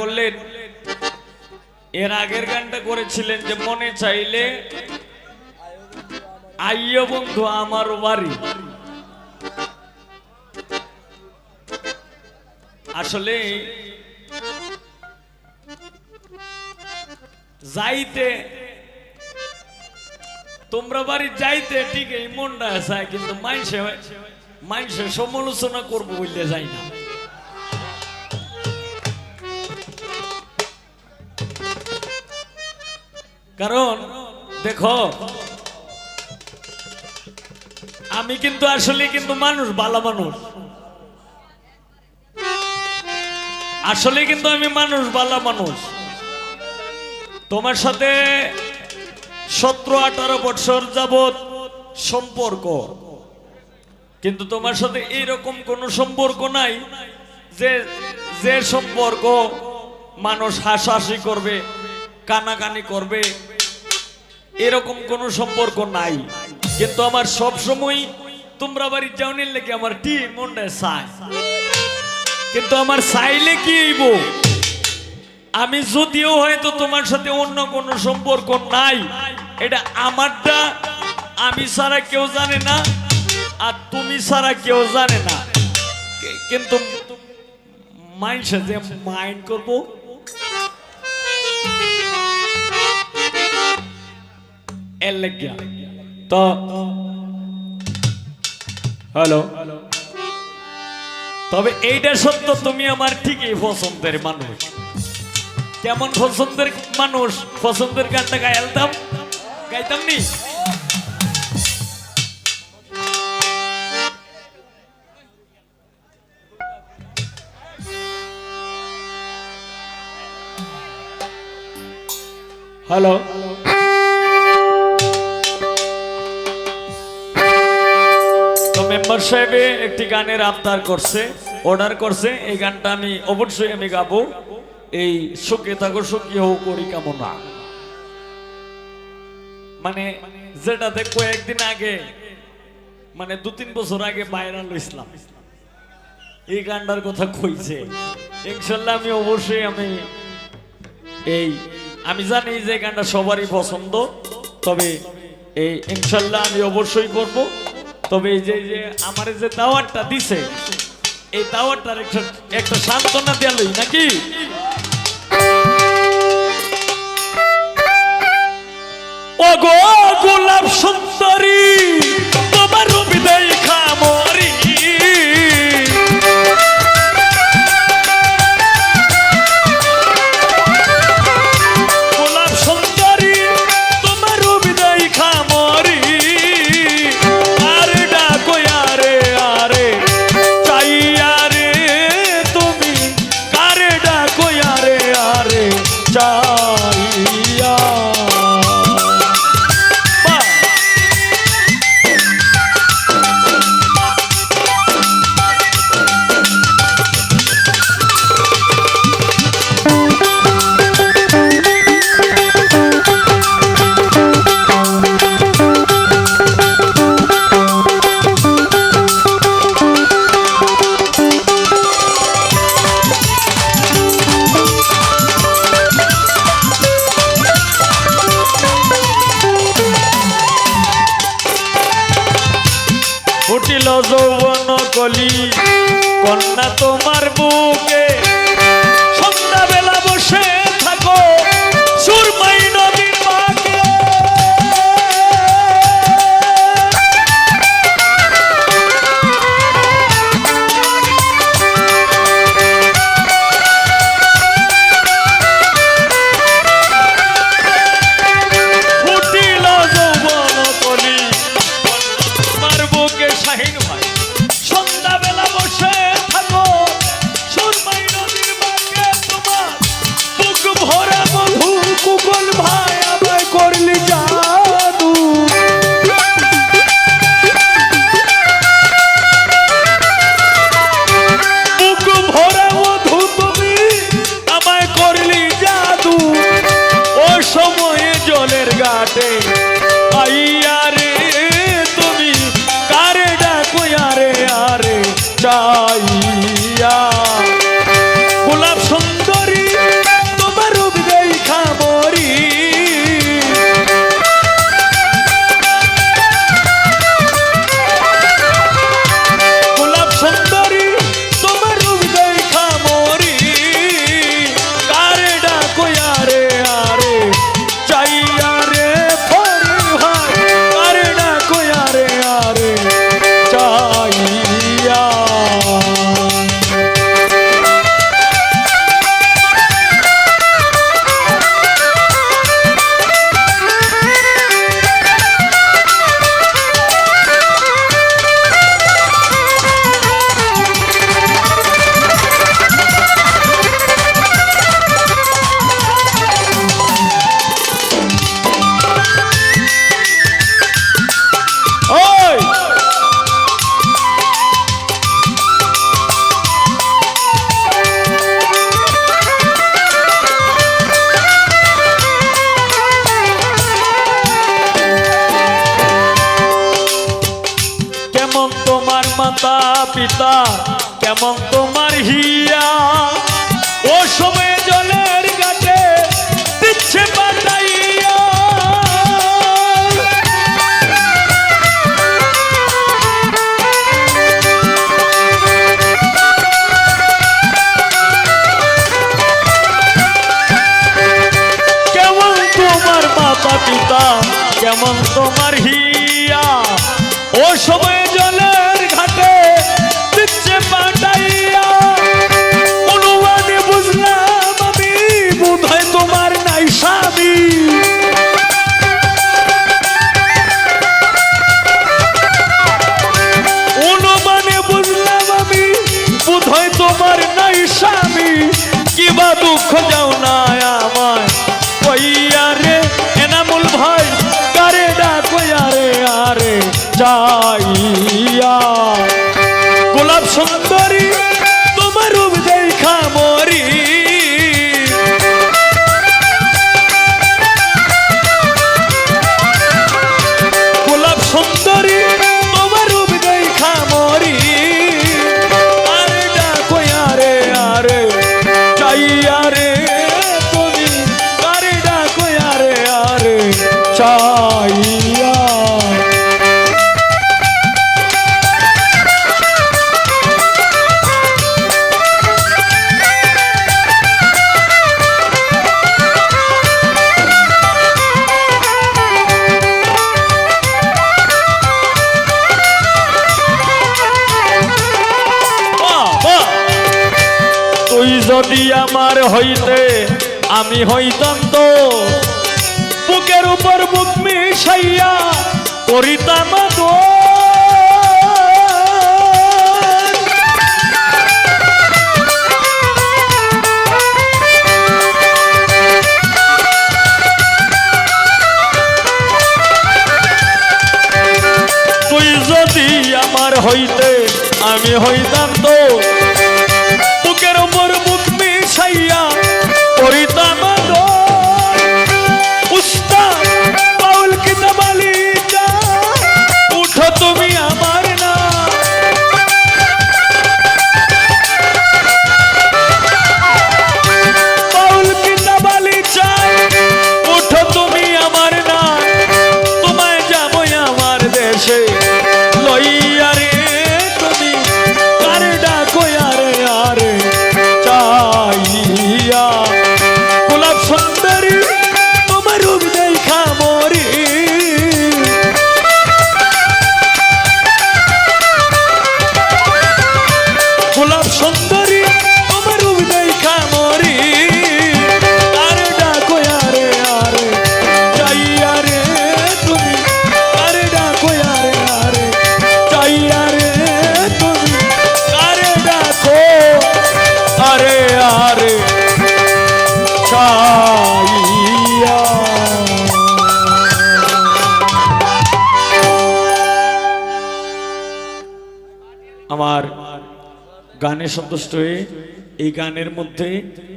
করলেন। এর আগের গানটা করেছিলেন যে, মনে চাইলে আইয় বন্ধু আমার বাড়ি। আসলে যাইতে, তোমরা বাড়ি যাইতে ঠিক এই মনটা আছে, কিন্তু মাইসে মাইসে সমালোচনা করব বললে যাই না। কারণ, দেখো, আমি কিন্তু আসলে কিন্তু মানুষ ভালো মানুষ। আসলে কিন্তু আমি মানুষ ভালো মানুষ। তোমার সাথে সতেরো আঠারো বছর যাবৎ সম্পর্ক। কিন্তু তোমার সাথে এইরকম কোনো সম্পর্ক নাই যে যে সম্পর্ক মানুষ হাসাহাসি করবে, কানাকানি করবে এরকম কোনো সম্পর্ক নাই। কিন্তু আমার সব সময় তোমরা বাড়ি যাওনির লেগে আমার টি মনটা চায়? কিন্তু আমার চাইলে কি হইব? আমি যদিও হয়তো তোমার সাথে অন্য কোনো সম্পর্ক নাই, এটা আমারটা, আমি ছাড়া কেউ জানে না, আর তুমি ছাড়া কেউ জানে না। কিন্তু মাইন্ড যে মাইন্ড করব এর লাগিয়া তো, হ্যালো? তবে এইটা সত্য, তুমি আমার ঠিকই পছন্দের মানুষ। কেমন পছন্দের মানুষ? পছন্দের গানটা গাইতাম? গাইতাম নি? হ্যালো? মেম্বার সাহেবে একটি গানের আবদার করছে অর্ডার করছে। এই গানটা আমি অবশ্যই আমি গাবো। এই সুখে থাকো সুখী হোক করি কামনা। মানে যেটাতে কয়েকদিন আগে মানে দু তিন বছর আগে ভাইরাল ইসলাম এই গানটার কথা কইছে। ইনশাল্লাহ আমি অবশ্যই আমি এই, আমি জানি যে গানটা সবারই পছন্দ, তবে এই ইনশাল্লাহ আমি অবশ্যই করব। তবে এই যে যে আমার যে দাওয়াতটা দিছে, এই দাওয়াতটার একটা একটা সান্ত্বনা দেয়ালই নাকি? ওগো, গোলাপ সুন্দরী! কলি কন্যা তোমার বুকে পিতা, কেমন তোমার হিয়া? ও সময় জলের গাছে দিচ্ছে কেমন তোমার মাতা পিতা কেমন তোমার যদি আমার হইতে, আমি হইতাম তো বুকের উপর বুক মিশাইয়া করিতাম তো। তুই যদি হইতে, আমি হইতাম আরে আরে। ছাইয়া। আমার গানে সন্তুষ্ট হয়ে এই গানের মধ্যে